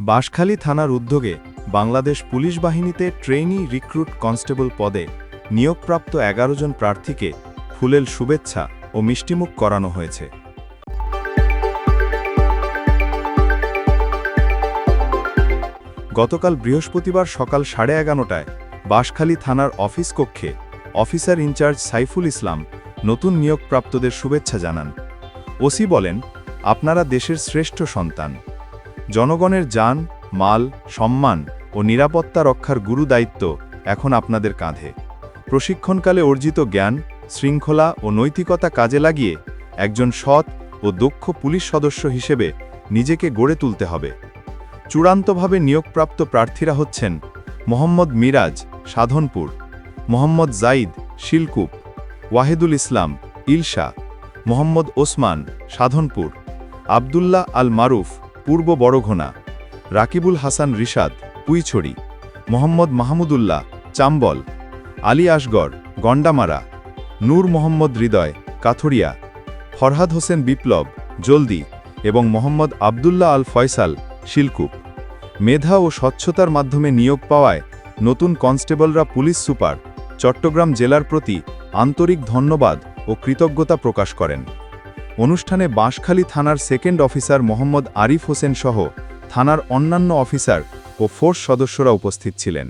বাঁশখালী থানার উদ্যোগে বাংলাদেশ পুলিশ বাহিনীতে ট্রেনি রিক্রুট কনস্টেবল পদে নিয়োগপ্রাপ্ত এগারো জন প্রার্থীকে ফুলেল শুভেচ্ছা ও মিষ্টিমুখ করানো হয়েছে। গতকাল বৃহস্পতিবার সকাল সাড়ে এগারোটায় বাঁশখালী থানার অফিস কক্ষে অফিসার ইনচার্জ সাইফুল ইসলাম নতুন নিয়োগপ্রাপ্তদের শুভেচ্ছা জানান। ওসি বলেন, আপনারা দেশের শ্রেষ্ঠ সন্তান। জনগণের যান, মাল, সম্মান ও নিরাপত্তা রক্ষার গুরু দায়িত্ব এখন আপনাদের কাঁধে। প্রশিক্ষণকালে অর্জিত জ্ঞান, শৃঙ্খলা ও নৈতিকতা কাজে লাগিয়ে একজন সৎ ও দক্ষ পুলিশ সদস্য হিসেবে নিজেকে গড়ে তুলতে হবে। চূড়ান্তভাবে নিয়োগপ্রাপ্ত প্রার্থীরা হচ্ছেন মোহাম্মদ মিরাজ সাধনপুর, মোহাম্মদ জাইদ শিলকুপ, ওয়াহেদুল ইসলাম ইলশা, মোহাম্মদ ওসমান সাধনপুর, আবদুল্লাহ আল মারুফ পূর্ব বড়ঘোনা, রাকিবুল হাসান রিশাদ, পুইছড়ি, মোহাম্মদ মাহমুদুল্লাহ, চাম্বল, আলী আসগর গন্ডামারা, নূর মোহাম্মদ হৃদয়, কাথুরিয়া, ফরহাদ হোসেন বিপ্লব, জলদি এবং মোহাম্মদ আবদুল্লাহ আল ফয়সাল, শিলকুপ। মেধা ও স্বচ্ছতার মাধ্যমে নিয়োগ পাওয়ায় নতুন কনস্টেবলরা পুলিশ সুপার, চট্টগ্রাম জেলার প্রতি আন্তরিক ধন্যবাদ ও কৃতজ্ঞতা প্রকাশ করেন। অনুষ্ঠানে বাঁশখালী থানার সেকেন্ড অফিসার মোহাম্মদ আরিফ হোসেন সহ থানার অন্যান্য অফিসার ও ফোর্স সদস্যরা উপস্থিত ছিলেন।